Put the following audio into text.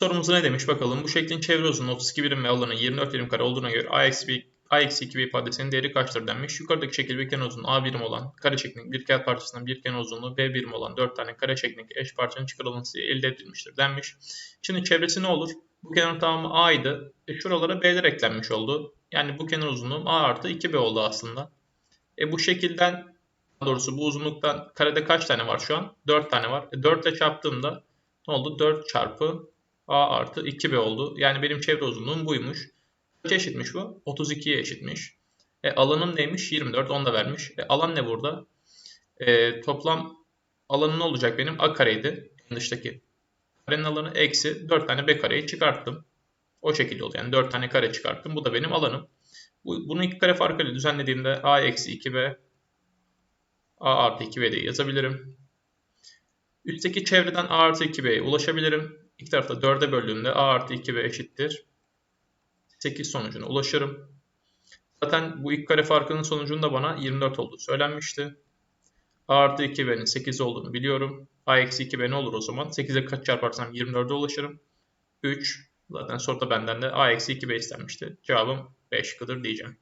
Sorumuzda ne demiş bakalım. Bu şeklin çevre uzunluğu 32 birim ve alanı 24 birim kare olduğuna göre a eksi a eksi 2 bir ifadesinin değeri kaçtır denmiş. Yukarıdaki şekil bir kenar uzunluğu a birim olan kare şeklindeki bir kağıt parçasının bir kenar uzunluğu b birim olan 4 tane kare şeklindeki eş parçanın çıkarılması elde edilmiştir denmiş. Şimdi çevresi ne olur? Bu kenarın tamamı a'ydı. E şuralara b'ler eklenmiş oldu. Yani bu kenar uzunluğum a artı 2b oldu aslında. E bu şekilden daha doğrusu bu uzunluktan karede kaç tane var şu an? 4 tane var. E 4 ile çarptığımda ne oldu? 4 çarpı a artı 2b oldu. Yani benim çevre uzunluğum buymuş. Kaça eşitmiş bu? 32'ye eşitmiş. E alanım neymiş? 24. Onu da vermiş. E alan ne burada? E, toplam alanı ne olacak benim? A kareydi. En dıştaki. Karenin alanı eksi 4 tane b kareyi çıkarttım. O şekilde oldu. Yani 4 tane kare çıkarttım. Bu da benim alanım. Bu, bunu iki kare farkıyla düzenlediğimde a eksi 2b a artı 2b diye yazabilirim. Üstteki çevreden a artı 2b'ye ulaşabilirim. İki tarafta 4'e böldüğümde a artı 2b eşittir. 8 sonucuna ulaşırım. Zaten bu ilk kare farkının sonucunda bana 24 olduğu söylenmişti. a artı 2b'nin 8 olduğunu biliyorum. a eksi 2b ne olur o zaman? 8'e kaç çarparsam 24'e ulaşırım. 3. Zaten soruda benden de a eksi 2b istenmişti. Cevabım 5 şıkkıdır diyeceğim.